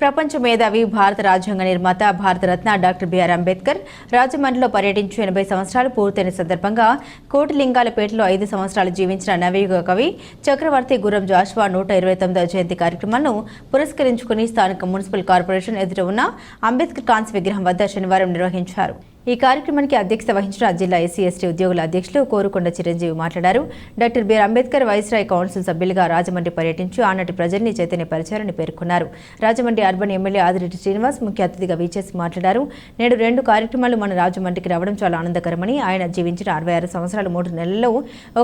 ప్రపంచ మేధావి భారత రాజ్యాంగ నిర్మాత భారతరత్న డాక్టర్ బిఆర్ అంబేద్కర్ రాజమండ్రిలో పర్యటించి ఎనభై సంవత్సరాలు పూర్తయిన సందర్భంగా కోటిలింగాలపేటలో ఐదు సంవత్సరాలు జీవించిన నవయుగ కవి చక్రవర్తి గుర్రం జాషువా నూట ఇరవై తొమ్మిదవ జయంతి కార్యక్రమాలను పురస్కరించుకుని స్థానిక మున్సిపల్ కార్పొరేషన్ ఎదుట ఉన్న అంబేద్కర్ కాన్స్ విగ్రహం వద్ద శనివారం నిర్వహించారు. ఈ కార్యక్రమానికి అధ్యక్షత వహించిన జిల్లా ఎస్సీ ఎస్టీ ఉద్యోగుల అధ్యక్షులు కోరుకొండ చిరంజీవి మాట్లాడారు. Doctor BR Ambedkar viceroy council సభ్యులుగా రాజమండ్రి పర్యటించి ఆనాటి ప్రజల్ని చైతన్యపరిచారని పేర్కొన్నారు. రాజమండ్రి అర్బన్ ఎమ్మెల్యే ఆదిరెడ్డి శ్రీనివాస్ ముఖ్య అతిథిగా వీచేసి మాట్లాడారు. నేడు రెండు కార్యక్రమాలు మన రాజమండ్రికి రావడం చాలా ఆనందకరమని ఆయన జీవించిన అరవై ఆరు సంవత్సరాల మూడు నెలల్లో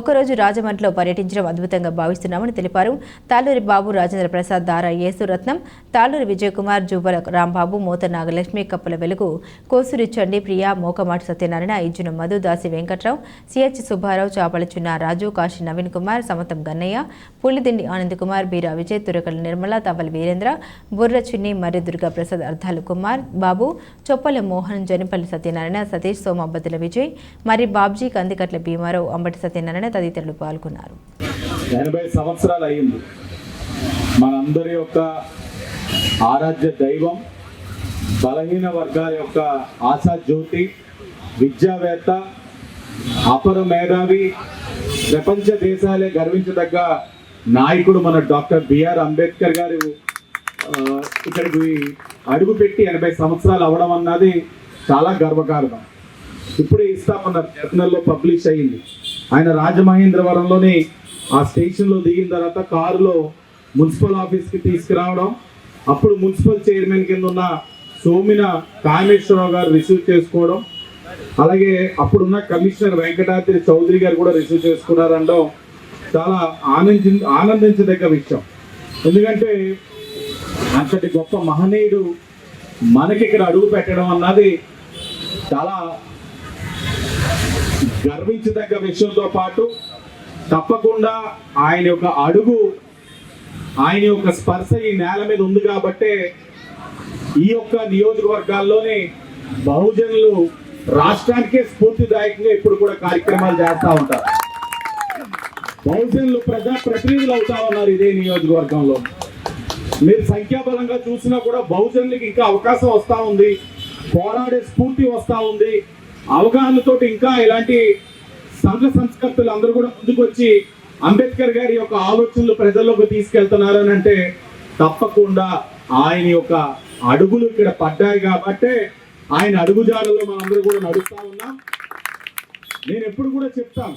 ఒక్కరోజు రాజమండ్రిలో పర్యటించడం అద్భుతంగా భావిస్తున్నామని తెలిపారు. తాలూరి బాబు రాజేంద్ర ప్రసాద్ దారా యేసురత్నం తాలూరి విజయకుమార్ జూబల రాంబాబు మూత నాగలక్ష్మి కప్పల వెలుగు కోసూరి చండి ప్రియా మోకమాటి సత్యనారాయణ ఇజ్జున మధు దాసి వెంకట్రావు సిహెచ్ సుబ్బారావు చాపలచున్న రాజు కాశీ నవీన్ కుమార్ సమతం గన్నయ్య పుల్లిదిండి ఆనంద్ కుమార్ బీరా విజయ్ తురకల నిర్మల తవల్ వీరేంద్ర బుర్ర చిన్ని మరి దుర్గా ప్రసాద్ అర్ధాలు కుమార్ బాబు చొప్పల మోహన్ జనిపల్లి సత్యనారాయణ సతీష్ సోమాబద్దుల విజయ్ మరి బాబ్జీ కందికట్ల భీమారావు అంబటి సత్యనారాయణ తదితరులు పాల్గొన్నారు. ఎనభై సంవత్సరాలు అయింది మనందరి యొక్క ఆరాధ్య దైవం బలహీన వర్గాల యొక్క ఆశా జ్యోతి విద్యావేత్త అపర మేధావి ప్రపంచ దేశాలే గర్వించదగ్గ నాయకుడు మన డాక్టర్ బిఆర్ అంబేద్కర్ గారు. ఇక్కడికి అడుగుపెట్టి ఎనభై సంవత్సరాలు అవడం అన్నది చాలా గర్వకారణం. ఇప్పుడే ఇస్తామన్నారు జర్నల్లో పబ్లిష్ అయ్యింది. ఆయన రాజమహేంద్రవరంలోని ఆ స్టేషన్లో దిగిన తర్వాత కారులో మున్సిపల్ ఆఫీస్కి తీసుకురావడం అప్పుడు మున్సిపల్ చైర్మన్ కింద ఉన్న సోమిన కామేశ్వరరావు గారు రిసీవ్ చేసుకోవడం అలాగే అప్పుడున్న కమిషనర్ వెంకటాద్రి చౌదరి గారు కూడా రిసీవ్ చేసుకున్నారనడం చాలా ఆనంది ఆనందించదగ్గ విషయం. ఎందుకంటే అంతటి గొప్ప మహనీయుడు మనకి ఇక్కడ అడుగు పెట్టడం అన్నది చాలా గర్వించదగ్గ విషయంతో పాటు తప్పకుండా ఆయన యొక్క అడుగు ఆయన యొక్క స్పర్శ ఈ నేల మీద ఉంది కాబట్టే ఈ యొక్క నియోజకవర్గాల్లోనే బహుజనులు రాష్ట్రానికే స్ఫూర్తిదాయకంగా ఇప్పుడు కూడా కార్యక్రమాలు చేస్తూ ఉంటారు. బహుజనులు ప్రజా ప్రతినిధులు అవుతా ఉన్నారు ఇదే నియోజకవర్గంలో. మీరు సంఖ్యాబలంగా చూసినా కూడా బహుజనులకి ఇంకా అవకాశం వస్తూ ఉంది. పోరాడే స్ఫూర్తి వస్తూ ఉంది. అవగాహనతోటి ఇంకా ఇలాంటి సంఘ సంస్కర్తలు అందరూ కూడా ముందుకొచ్చి అంబేద్కర్ గారి యొక్క ఆలోచనలు ప్రజల్లోకి తీసుకెళ్తున్నారు అని అంటే తప్పకుండా ఆయన యొక్క అడుగులు ఇక్కడ పడ్డాయి కాబట్టే ఆయన అడుగుజాడలో మనందరూ కూడా నడుస్తా ఉన్నాం. నేను ఎప్పుడు కూడా చెప్తాను